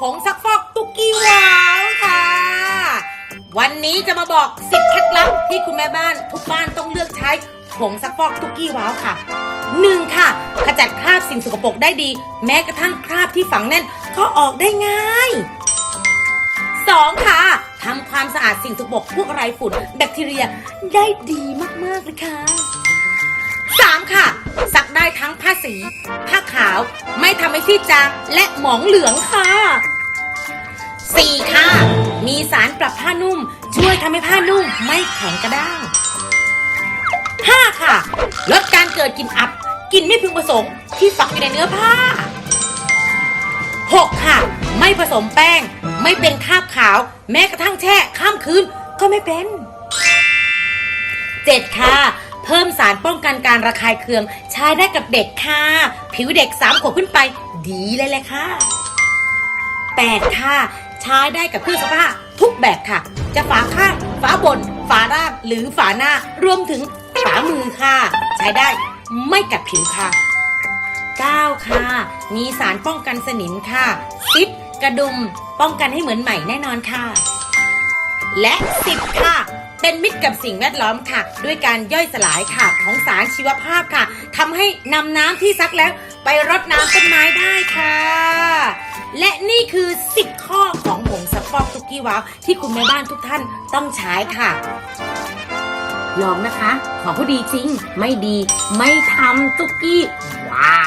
ผงซักฟอกตุกกี้ว้าวค่ะ วันนี้จะมาบอกสิบเคล็ดลับที่คุณแม่บ้านทุกบ้านต้องเลือกใช้ผงซักฟอกตุกกี้ว้าวค่ะหนึ่งค่ะ ขจัดคราบสิ่งสกปรกได้ดี แม้กระทั่งคราบที่ฝังแน่นก็ออกได้ง่ายสองค่ะทำความสะอาดสิ่งสกปรกพวกไรฝุ่นแบคทีเรียได้ดีมากๆเลยค่ะสามค่ะ ซักได้ทั้งผ้าสี ผ้าขาว ไม่ทำให้ซีดจางและหมองเหลืองค่ะ มีสารปรับผ้านุ่ม ช่วยทำให้ผ้านุ่มไม่แข็งกระด้างห้าค่ะ ลดการเกิดกลิ่นอับกลิ่นไม่พึงประสงค์ที่ฝังอยู่ในเนื้อผ้า 6 ค่ะ ไม่ผสมแป้ง ไม่เป็นคราบขาว แม้กระทั่งแช่ข้ามคืนก็ไม่เป็น 7 ค่ะ เพิ่มสารป้องกันการระคายเคืองใช้ได้กับเด็กค่ะ ผิวเด็ก3ขวบขึ้นไป ดีเลยแหละค่ะ 8 ค่ะ ใช้ได้กับเครื่องซักผ้าทุกแบบค่ะ จะฝาข้างฝาบน ฝาล่างหรือฝาหน้ารวมถึงฝามือค่ะ ใช้ได้ไม่กัดผิวค่ะ 9 ค่ะ มีสารป้องกันสนิมค่ะซิปกระดุมป้องกันให้เหมือนใหม่แน่นอนค่ะ และ 10 ค่ะ เป็นมิตรกับสิ่งแวดล้อมค่ะ ด้วยการย่อยสลายค่ะของสารชีวภาพค่ะทำให้นำน้ำที่ซักแล้วไปรดน้ำต้นไม้ได้ค่ะ และนี่คือ 10 ฟอกตุกี้ว้าวที่คุณแม่บ้านทุกท่านต้องใช้ค่ะ ลองนะคะ ของเขาดีจริง ไม่ดี ไม่ทำตุกกี้ว้า